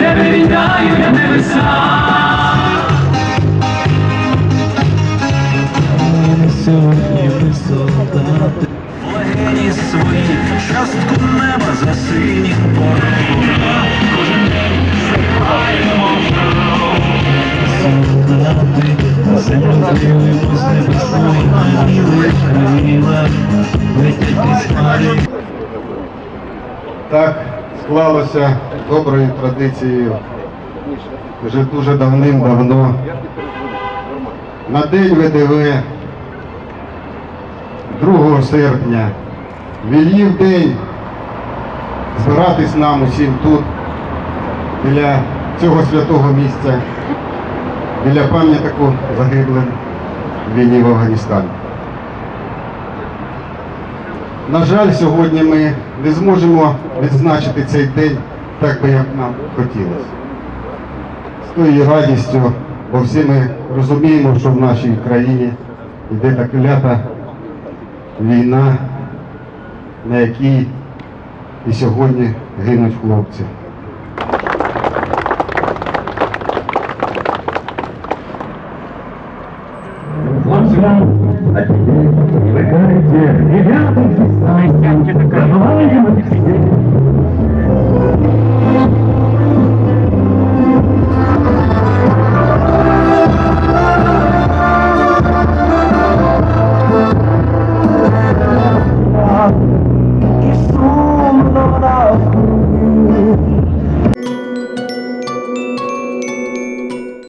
Never die, you can солдати, землю дивимо з небесної манили крила, летять письмарі. Так склалося доброю традицією вже дуже давним-давно. На день ВДВ 2 серпня вільїв день збиратись нам усім тут, біля цього святого місця, біля пам'ятнику загиблим в війні в Афганістані. На жаль, сьогодні ми не зможемо відзначити цей день так би, як нам хотілося. З тою радістю, бо всі ми розуміємо, що в нашій країні йде та клята війна, на якій і сьогодні гинуть хлопці. взгляд, а теперь привыкайте и рядом с Забываем объяснение.